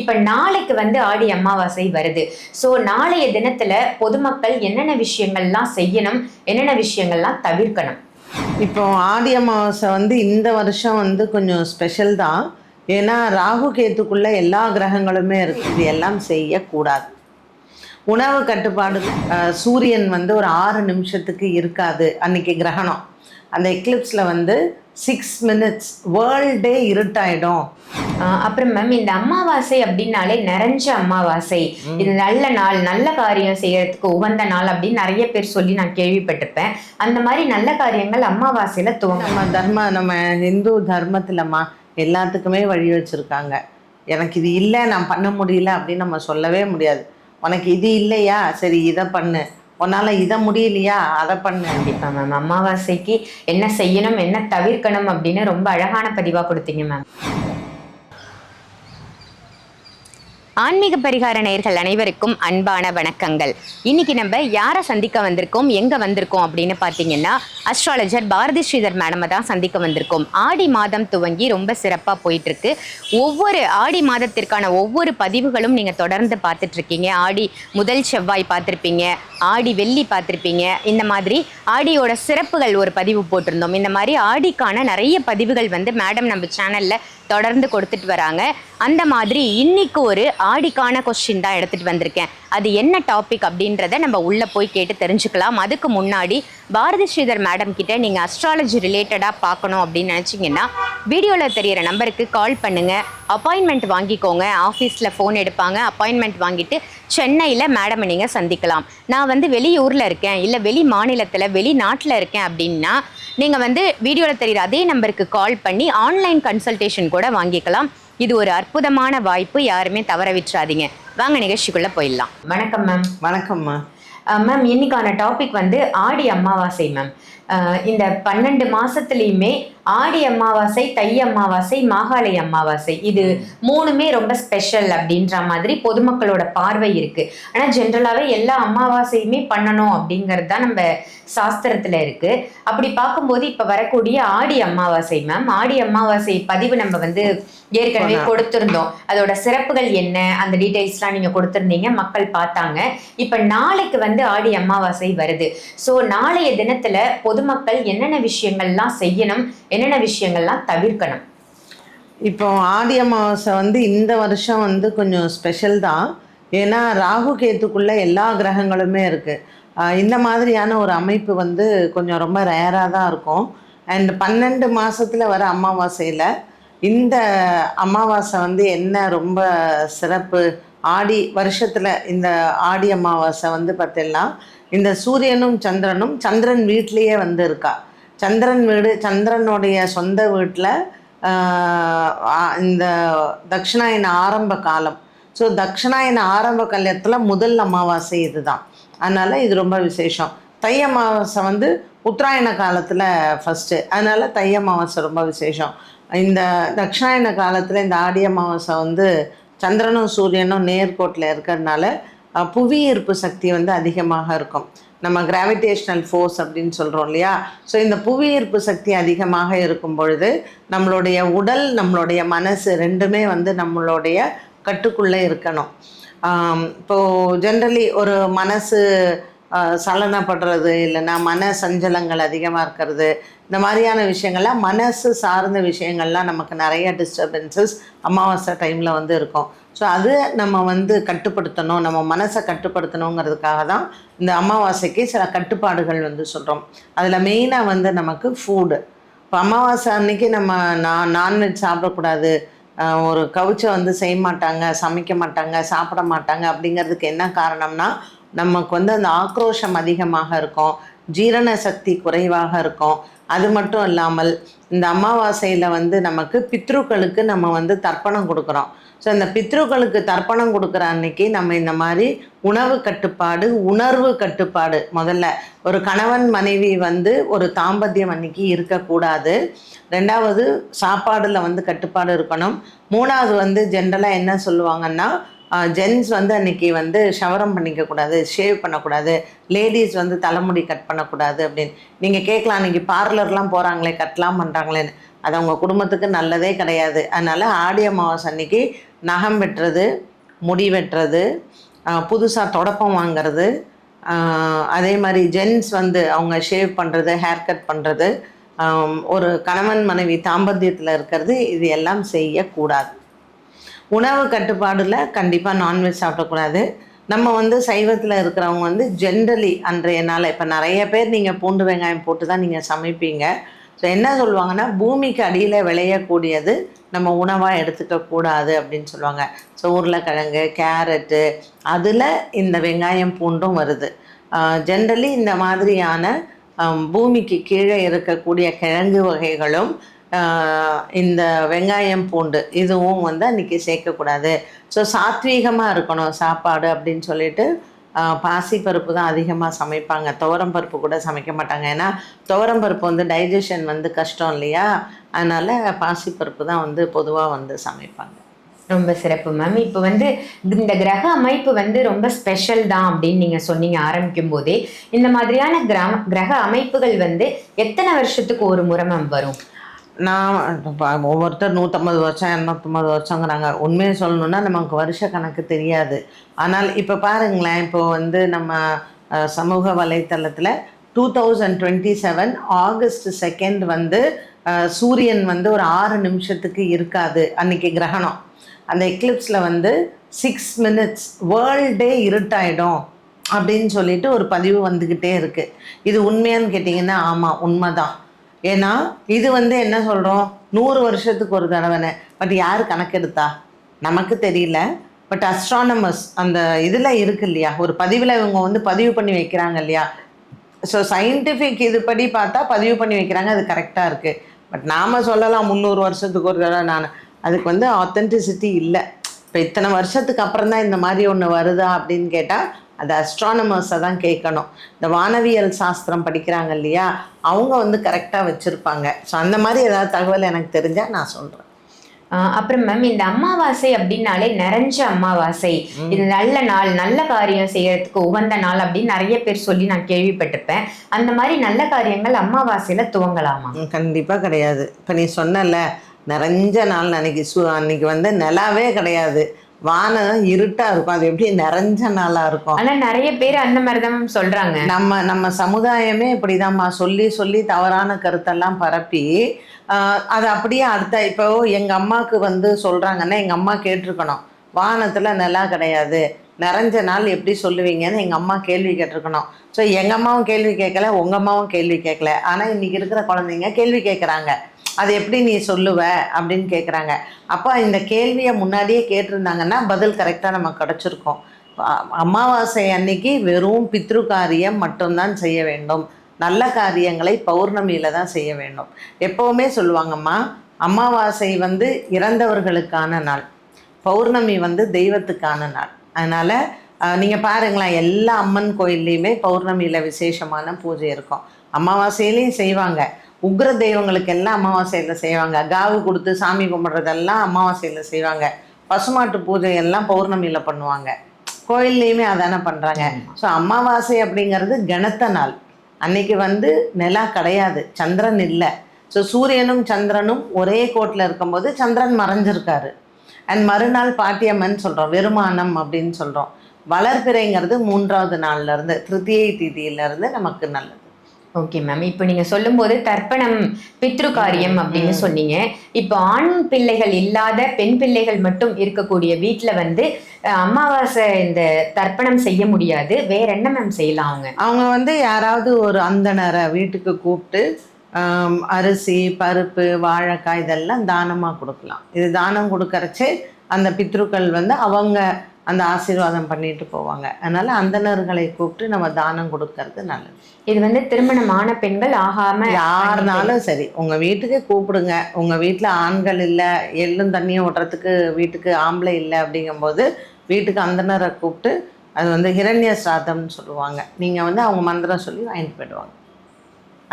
இப்போ நாளைக்கு வந்து ஆடி அமாவாசை வருது. ஸோ நாளைய தினத்தில் பொதுமக்கள் என்னென்ன விஷயங்கள்லாம் செய்யணும் என்னென்ன விஷயங்கள்லாம் தவிர்க்கணும்? இப்போ ஆடி அமாவாசை வந்து இந்த வருஷம் வந்து கொஞ்சம் ஸ்பெஷல் தான். ஏன்னா ராகு கேத்துக்குள்ள எல்லா கிரகங்களுமே இருக்கு. இது எல்லாம் செய்யக்கூடாது. உணவு கட்டுப்பாடு சூரியன் வந்து ஒரு ஆறு நிமிஷத்துக்கு இருக்காது அன்னைக்கு கிரகணம். அந்த எக்லிப்ஸில் வந்து சிக்ஸ் மினிட்ஸ் வேர்ல்டே இருட்டாயிடும். அப்புறம் மேம் இந்த அமாவாசை அப்படின்னாலே நிறைஞ்ச அமாவாசை. இது நல்ல நாள் நல்ல காரியம் செய்யறதுக்கு உகந்த நாள் அப்படின்னு நிறைய பேர் சொல்லி நான் கேள்விப்பட்டிருப்பேன். அந்த மாதிரி நல்ல காரியங்கள் அமாவாசையில துவங்கும். நம்ம தர்ம நம்ம இந்து தர்மத்திலம்மா எல்லாத்துக்குமே வழி வச்சுருக்காங்க. எனக்கு இது இல்லை நான் பண்ண முடியல அப்படின்னு நம்ம சொல்லவே முடியாது. உனக்கு இது இல்லையா? சரி இதை பண்ணு. உன்னால் இதை முடியலையா? அதை பண்ணு. கண்டிப்பா மேம் அமாவாசைக்கு என்ன செய்யணும் என்ன தவிர்க்கணும் அப்படின்னு ரொம்ப அழகான பதிவா கொடுத்தீங்க மேம் ஆன்மீக பரிகார நேயர்கள் அனைவருக்கும் அன்பான வணக்கங்கள். இன்னைக்கு நம்ம யாரை சந்திக்க வந்திருக்கோம் எங்கே வந்திருக்கோம் அப்படின்னு பார்த்தீங்கன்னா அஸ்ட்ராலஜர் பாரதி ஸ்ரீதர் மேடமை தான் சந்திக்க வந்திருக்கோம். ஆடி மாதம் துவங்கி ரொம்ப சிறப்பாக போயிட்டுருக்கு. ஒவ்வொரு ஆடி மாதத்திற்கான ஒவ்வொரு பதிவுகளும் நீங்கள் தொடர்ந்து பார்த்துட்ருக்கீங்க ஆடி முதல் செவ்வாய் பார்த்துருப்பீங்க ஆடி வெள்ளி பார்த்துருப்பீங்க. இந்த மாதிரி ஆடியோட சிறப்புகள் ஒரு பதிவு போட்டிருந்தோம். இந்த மாதிரி ஆடிக்கான நிறைய பதிவுகள் வந்து மேடம் நம்ம சேனலில் தொடர்ந்து கொடுத்துட்டு வராங்க. அந்த மாதிரி இன்னைக்கு ஒரு ஆடிக்கான கொஸ்டின் தான் எடுத்துட்டு வந்திருக்கேன். அது என்ன டாபிக் அப்படின்றத நம்ம உள்ளே போய் கேட்டு தெரிஞ்சுக்கலாம். அதுக்கு முன்னாடி பாரதி ஸ்ரீதர் மேடம் கிட்ட நீங்கள் அஸ்ட்ராலஜி ரிலேட்டடாக பார்க்கணும் அப்படின்னு நினச்சிங்கன்னா வீடியோவில் தெரிகிற நம்பருக்கு கால் பண்ணுங்கள் அப்பாயின்மெண்ட் வாங்கிக்கோங்க. ஆஃபீஸில் ஃபோன் எடுப்பாங்க. அப்பாயின்மெண்ட் வாங்கிட்டு சென்னையில் மேடமை நீங்கள் சந்திக்கலாம். நான் வந்து வெளியூரில் இருக்கேன். இல்லை வெளி மாநிலத்தில் வெளிநாட்டில் இருக்கேன் அப்படின்னா நீங்கள் வந்து வீடியோவில் தெரிகிற அதே நம்பருக்கு கால் பண்ணி ஆன்லைன் கன்சல்டேஷன் கூட வாங்கிக்கலாம். இது ஒரு அற்புதமான வாய்ப்பு. யாருமே தவற விட்டுறாதீங்க. வாங்க நிகழ்ச்சிக்குள்ளே போயிடலாம். வணக்கம் மேம் வணக்கம்மா மேம் இன்னைக்கான டாபிக் வந்து ஆடி அமாவாசை மேம் இந்த பன்னெண்டு மாசத்துலயுமே ஆடி அமாவாசை தை அமாவாசை மாகாளி அமாவாசை. இது மூணுமே ரொம்ப ஸ்பெஷல் அப்படின்ற மாதிரி பொதுமக்களோட பார்வை இருக்கு. ஆனா ஜென்ரலாவே எல்லா அமாவாசையுமே பண்ணணும் அப்படிங்கிறது தான் நம்ம சாஸ்திரத்துல இருக்கு. அப்படி பார்க்கும்போது இப்ப வரக்கூடிய ஆடி அமாவாசை மேம் ஆடி அமாவாசை பதிவு நம்ம வந்து ஏற்கனவே. கொடுத்திருந்தோம். அதோட சிறப்புகள் என்ன? அந்த டீடைல்ஸ்லாம் நீங்க கொடுத்திருந்தீங்க மக்கள் பார்த்தாங்க. இப்ப நாளைக்கு வந்து ஆடி அமாவாசை வருது. சோ நாளைய தினத்துல பொதுமக்கள் என்னென்ன விஷயங்கள்லாம் செய்யணும் என்னென்ன விஷயங்கள்லாம் தவிர்க்கணும்? இப்போ ஆடி அமாவாசை வந்து இந்த வருஷம் வந்து கொஞ்சம் ஸ்பெஷல் தான். ஏன்னா ராகு கேத்துக்குள்ள எல்லா கிரகங்களுமே இருக்குது இந்த மாதிரியான ஒரு அமைப்பு வந்து கொஞ்சம் ரொம்ப ரேராக தான் இருக்கும். அண்ட் பன்னெண்டு மாசத்துல வர அமாவாசையில் இந்த அமாவாசை வந்து என்ன ரொம்ப சிறப்பு? ஆடி வருஷத்தில் இந்த ஆடி அமாவாசை வந்து பார்த்தீங்கன்னா இந்த சூரியனும் சந்திரனும் சந்திரன் வீட்லேயே வந்து இருக்கா. சந்திரன் வீடு சந்திரனுடைய சொந்த வீட்டில் இந்த தட்சிணாயன ஆரம்ப காலம். ஸோ தட்சிணாயன ஆரம்ப கல்யத்தில் முதல் அமாவாசை இதுதான். அதனால் இது ரொம்ப விசேஷம். தை அமாவாசை வந்து உத்தராயண காலத்தில் ஃபஸ்ட்டு அதனால் தை அமாவாசை ரொம்ப விசேஷம். இந்த தட்சிணாயன காலத்தில் இந்த ஆடி அமாவாசை வந்து சந்திரனும் சூரியனும் நேர்கோட்டில் இருக்கிறதுனால புவி ஈர்ப்பு சக்தி வந்து அதிகமாக இருக்கும். நம்ம கிராவிடேஷ்னல் ஃபோர்ஸ் அப்படின்னு சொல்கிறோம் இல்லையா? ஸோ இந்த புவி ஈர்ப்பு சக்தி அதிகமாக இருக்கும் பொழுது நம்மளுடைய உடல் நம்மளுடைய மனசு ரெண்டுமே வந்து நம்மளுடைய கட்டுக்குள்ளே இருக்கணும். இப்போது ஜென்ரலி ஒரு மனசு சலனப்படுறது இல்லைன்னா மன சஞ்சலங்கள் அதிகமாக இருக்கிறது இந்த மாதிரியான விஷயங்கள்லாம் மனசு சார்ந்த விஷயங்கள்லாம் நமக்கு நிறைய டிஸ்டர்பன்சஸ் அமாவாசை டைமில் வந்து இருக்கும். ஸோ அது நம்ம வந்து கட்டுப்படுத்தணும். நம்ம மனசை கட்டுப்படுத்தணுங்கிறதுக்காக தான் இந்த அமாவாசைக்கு சில கட்டுப்பாடுகள் வந்து சொல்கிறோம் அதில் மெயினாக வந்து நமக்கு ஃபுட்டு இப்போ அமாவாசை அன்னைக்கு நம்ம நான் நான்வெஜ் சாப்பிடக்கூடாது. ஒரு கவுச்சை வந்து செய்ய மாட்டாங்க சமைக்க மாட்டாங்க சாப்பிட மாட்டாங்க அப்படிங்கிறதுக்கு என்ன காரணம்னா நமக்கு வந்து அந்த ஆக்ரோஷம் அதிகமாக இருக்கும். ஜீரண சக்தி குறைவாக இருக்கும். அது மட்டும் இல்லாமல் இந்த அமாவாசையில் வந்து நமக்கு பித்ருக்களுக்கு நம்ம வந்து தர்ப்பணம் கொடுக்குறோம். ஸோ இந்த பித்ருக்களுக்கு தர்ப்பணம் கொடுக்குற அன்னைக்கு நம்ம இந்த மாதிரி உணவு கட்டுப்பாடு உணர்வு கட்டுப்பாடு முதல்ல. ஒரு கணவன் மனைவி வந்து ஒரு தாம்பத்தியம் அன்னைக்கு இருக்கக்கூடாது. ரெண்டாவது சாப்பாடில் வந்து கட்டுப்பாடு இருக்கணும். மூணாவது வந்து ஜென்ரலாக என்ன சொல்லுவாங்கன்னா ஜென்ஸ் வந்து அன்னைக்கு வந்து ஷவரம் பண்ணிக்க கூடாது ஷேவ் பண்ணக்கூடாது லேடிஸ் வந்து தலைமுடி கட் பண்ணக்கூடாது அப்படின்னு. நீங்கள் கேட்கலாம் அன்றைக்கி பார்லர்லாம் போகிறாங்களே கட்லாம் பண்ணுறாங்களேன்னு அது அவங்க குடும்பத்துக்கு நல்லதே கிடையாது. அதனால் ஆடி அமாவாசை அன்னைக்கு நகம் வெட்டுறது முடி வெட்டுறது புதுசாக தொடப்பம் வாங்குறது அதே மாதிரி ஜென்ஸ் வந்து அவங்க ஷேவ் பண்ணுறது ஹேர் கட் பண்ணுறது ஒரு கணவன் மனைவி தாம்பத்தியத்தில் இருக்கிறது இது எல்லாம் செய்யக்கூடாது. உணவு கட்டுப்பாடில் கண்டிப்பாக நான்வெஜ் சாப்பிடக்கூடாது. நம்ம வந்து சைவத்தில் இருக்கிறவங்க வந்து ஜென்ரலி அன்றைய நாள் இப்போ நிறைய பேர் நீங்கள் பூண்டு வெங்காயம் போட்டு தான் நீங்கள் சமைப்பீங்க. ஸோ என்ன சொல்லுவாங்கன்னா பூமிக்கு அடியில் விளையக்கூடியது நம்ம உணவாக எடுத்துக்கக்கூடாது அப்படின்னு சொல்லுவாங்க. ஸோ உருளைக்கிழங்கு கேரட்டு அதில் இந்த வெங்காயம் பூண்டும் வருது. ஜென்ரலி இந்த மாதிரியான பூமிக்கு கீழே இருக்கக்கூடிய கிழங்கு வகைகளும் இந்த வெங்காயம் பூண்டு இதுவும் வந்து அன்றைக்கி சேர்க்கக்கூடாது. ஸோ சாத்வீகமாக இருக்கணும் சாப்பாடு அப்படின்னு சொல்லிட்டு பாசி பாசிப்பருப்பு தான் அதிகமாக சமைப்பாங்க. துவரம் பருப்பு கூட சமைக்க மாட்டாங்க. ஏன்னா துவரம் பருப்பு வந்து டைஜஷன் வந்து கஷ்டம் இல்லையா? அதனால் பாசிப்பருப்பு தான் வந்து பொதுவாக வந்து சமைப்பாங்க. ரொம்ப சிறப்பு மேம் இப்போ வந்து இந்த கிரக அமைப்பு வந்து ரொம்ப ஸ்பெஷல் தான் அப்படின்னு நீங்கள் சொன்னீங்க ஆரம்பிக்கும் போதே. இந்த மாதிரியான கிராம கிரக அமைப்புகள் வந்து எத்தனை வருஷத்துக்கு ஒரு முறை மேம் வரும்? நான் ஒவ்வொருத்தர் நூற்றம்பது வருஷம் இரநூத்தம்பது வருஷங்கிறாங்க. உண்மையை சொல்லணுன்னா நமக்கு வருஷ கணக்கு தெரியாது. ஆனால் இப்போ பாருங்களேன் இப்போ வந்து நம்ம சமூக வலைத்தளத்தில் two thousand twenty seven August second வந்து சூரியன் வந்து ஒரு ஆறு நிமிஷத்துக்கு இருக்காது அன்னைக்கு கிரகணம். அந்த எக்லிப்ஸில் வந்து சிக்ஸ் மினிட்ஸ் வேர்ல்டே இருட்டாயிடும் அப்படின்னு சொல்லிட்டு ஒரு பதிவு வந்துக்கிட்டே இருக்குது இது உண்மையான்னு கேட்டிங்கன்னா ஆமாம் உண்மைதான். ஏன்னா இது வந்து என்ன சொல்கிறோம் நூறு வருஷத்துக்கு ஒரு தடவைன்னு. பட் யார் கணக்கெடுத்தா? நமக்கு தெரியல. பட் அஸ்ட்ரானமர்ஸ் அந்த இதில் இருக்கு இல்லையா? ஒரு பதிவில் இவங்க வந்து பதிவு பண்ணி வைக்கிறாங்க இல்லையா? ஸோ சயின்டிஃபிக் இதுபடி பார்த்தா பதிவு பண்ணி வைக்கிறாங்க. அது கரெக்டாக இருக்குது பட் நாம் சொல்லலாம் முந்நூறு வருஷத்துக்கு ஒரு தடவை நான். அதுக்கு வந்து ஆத்தென்டிசிட்டி இல்லை. இப்போ இத்தனை வருஷத்துக்கு அப்புறம் தான் இந்த மாதிரி ஒன்று வருதா அப்படின்னு கேட்டால் அது அஸ்ட்ரானமர்ஸை தான் கேட்கணும். இந்த வானவியல் சாஸ்திரம் படிக்கிறாங்க இல்லையா? அவங்க வந்து கரெக்டாக வச்சுருப்பாங்க. ஸோ அந்த மாதிரி ஏதாவது தகவல் எனக்கு தெரிஞ்சால் நான் சொல்கிறேன் அப்புறம் மேம் இந்த அமாவாசை அப்படின்னாலே நிறைஞ்ச அமாவாசை. இது நல்ல நாள் நல்ல காரியம் செய்யறதுக்கு உகந்த நாள் அப்படின்னு நிறைய பேர் சொல்லி நான் கேள்விப்பட்டிருப்பேன். அந்த மாதிரி நல்ல காரியங்கள் அமாவாசையில துவங்கலாமா? கண்டிப்பாக கிடையாது. இப்போ நீ சொன்னல நிறைஞ்ச நாள் அன்னைக்கு சு அன்னைக்கு வந்து நிலாவே கிடையாது. வானம் இருட்டாக இருக்கும். அது எப்படி நிறைஞ்ச நாளாக இருக்கும்? ஆனா நிறைய பேர் அந்த மாதிரி தான் மேம் சொல்றாங்க. நம்ம நம்ம சமுதாயமே இப்படிதாம்மா சொல்லி சொல்லி தவறான கருத்தெல்லாம் பரப்பி அது அப்படியே அடுத்த இப்போ எங்கள் அம்மாவுக்கு வந்து சொல்கிறாங்கன்னா எங்கள் அம்மா கேட்டிருக்கணும். வானத்தில் நிலா கிடையாது. நிறைஞ்ச நாள் எப்படி சொல்லுவீங்கன்னு எங்கள் அம்மா கேள்வி கேட்டிருக்கணும். ஸோ எங்கள் அம்மாவும் கேள்வி கேட்கல உங்கள் அம்மாவும் கேள்வி கேட்கல. ஆனால் இன்றைக்கி இருக்கிற குழந்தைங்க கேள்வி கேட்குறாங்க. அது எப்படி நீ சொல்லுவ? அப்படின்னு கேட்குறாங்க அப்போ இந்த கேள்வியை முன்னாடியே கேட்டிருந்தாங்கன்னா பதில் கரெக்டாக நம்ம கிடச்சிருக்கோம். அமாவாசை அன்னைக்கு வெறும் பித்ரு காரியம் மட்டும்தான் செய்ய வேண்டும். நல்ல காரியங்களை பௌர்ணமியில தான் செய்ய வேண்டும். எப்போவுமே சொல்லுவாங்கம்மா அமாவாசை வந்து இறந்தவர்களுக்கான நாள் பௌர்ணமி வந்து தெய்வத்துக்கான நாள். அதனால் நீங்கள் பாருங்களேன் எல்லா அம்மன் கோயில்லையுமே பௌர்ணமியில் விசேஷமான பூஜை இருக்கும். அமாவாசையிலையும் செய்வாங்க. உக்ர தெய்வங்களுக்கு எல்லாம் அமாவாசையில் செய்வாங்க? காவு கொடுத்து சாமி கும்பிட்றதெல்லாம் அமாவாசையில் செய்வாங்க. பசுமாட்டு பூஜை எல்லாம் பௌர்ணமியில் பண்ணுவாங்க. கோயில்லையுமே அதானே பண்ணுறாங்க ஸோ அமாவாசை அப்படிங்கிறது கணத்த நாள். அன்னைக்கு வந்து நிலா கிடையாது. சந்திரன் இல்லை. ஸோ சூரியனும் சந்திரனும் ஒரே கோட்டில் இருக்கும்போது சந்திரன் மறைஞ்சிருக்காரு. அண்ட் மறுநாள் பாட்டியம்மன் சொல்கிறோம் வெறுமானம் அப்படின்னு சொல்கிறோம் வளர்பிறைங்கிறது மூன்றாவது நாள்ல இருந்து திருத்தியை திதியிலேருந்து நமக்கு நல்லது. ஓகே மேம் இப்போ நீங்க சொல்லும்போது தர்ப்பணம் பித்ரு காரியம் அப்படின்னு சொன்னீங்க. இப்போ ஆண் பிள்ளைகள் இல்லாத பெண் பிள்ளைகள் மட்டும் இருக்கக்கூடிய வீட்ல வந்து அமாவாசை இந்த தர்ப்பணம் செய்ய முடியாது. வேற என்ன மேம் செய்யலாம் அவங்க? அவங்க வந்து யாராவது ஒரு அந்தணரை வீட்டுக்கு கூப்பிட்டு அரிசி பருப்பு வாழைக்காய் இதெல்லாம் தானமாக கொடுக்கலாம். இது தானம் கொடுக்கறச்சே அந்த பித்ருக்கள் வந்து அவங்க அந்த ஆசீர்வாதம் பண்ணிட்டு போவாங்க. அதனால அந்தணர்களை கூப்பிட்டு நம்ம தானம் கொடுக்கறது நல்லது. இது வந்து திருமணமான பெண்கள் ஆகாம யாருனாலும் சரி உங்கள் வீட்டுக்கு கூப்பிடுங்க. உங்கள் வீட்டில் ஆண்கள் இல்லை எள்ளும் தண்ணியும் ஓட்டுறதுக்கு வீட்டுக்கு ஆம்பளை இல்லை அப்படிங்கும்போது வீட்டுக்கு அந்தணரை கூப்பிட்டு அது வந்து ஹிரண்ய சிராதம்னு சொல்லுவாங்க. நீங்கள் வந்து அவங்க மந்திரம் சொல்லி வாங்கிட்டு போயிடுவாங்க.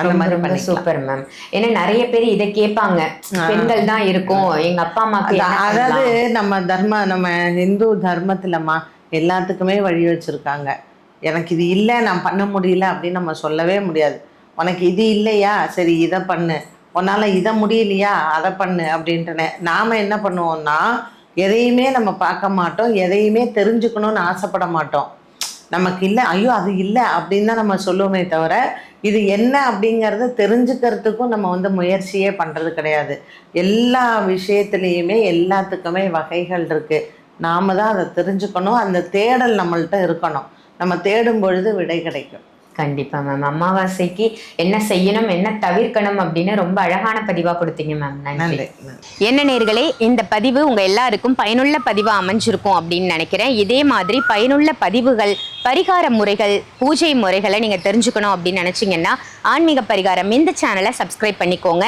அந்த மாதிரி சூப்பர் மேம் ஏன்னா நிறைய பேர் இதை கேட்பாங்க. பெண்கள் தான் இருக்கும். எங்க அப்பா அம்மாக்கு அதாவது? நம்ம தர்ம நம்ம இந்து தர்மத்திலம்மா எல்லாத்துக்குமே வழி வச்சுருக்காங்க. எனக்கு இது இல்லை நான் பண்ண முடியல அப்படின்னு நம்ம சொல்லவே முடியாது. உனக்கு இது இல்லையா? சரி இதை பண்ணு. உன்னால் இதை முடியலையா? அதை பண்ணு அப்படின்ட்டுனே நாம் என்ன பண்ணுவோம்னா எதையுமே நம்ம பார்க்க மாட்டோம். எதையுமே தெரிஞ்சுக்கணும்னு ஆசைப்பட மாட்டோம். நமக்கு இல்லை ஐயோ அது இல்லை அப்படின்னு தான் நம்ம சொல்லுவோமே தவிர இது என்ன அப்படிங்கிறத தெரிஞ்சுக்கிறதுக்கும் நம்ம வந்து முயற்சியே பண்ணுறது கிடையாது. எல்லா விஷயத்துலேயுமே எல்லாத்துக்குமே வகைகள் இருக்குது நாம தான் அதை தெரிஞ்சுக்கணும். அந்த தேடல் நம்மள்ட்ட இருக்கணும். நம்ம தேடும் பொழுது விடை கிடைக்கும். கண்டிப்பா மேம் அமாவாசைக்கு என்ன செய்யணும் என்ன தவிர்க்கணும் அப்படின்னு ரொம்ப அழகான பதிவா கொடுத்தீங்க மேம் நன்றி. என்ன நேர்களே இந்த பதிவு உங்க எல்லாருக்கும் பயனுள்ள பதிவா அமைஞ்சிருக்கும் அப்படின்னு நினைக்கிறேன். இதே மாதிரி பயனுள்ள பதிவுகள் பரிகார முறைகள் பூஜை முறைகளை நீங்க தெரிஞ்சுக்கணும் அப்படின்னு நினைச்சீங்கன்னா ஆன்மீக பரிகாரம் இந்த சேனலை சப்ஸ்கிரைப் பண்ணிக்கோங்க.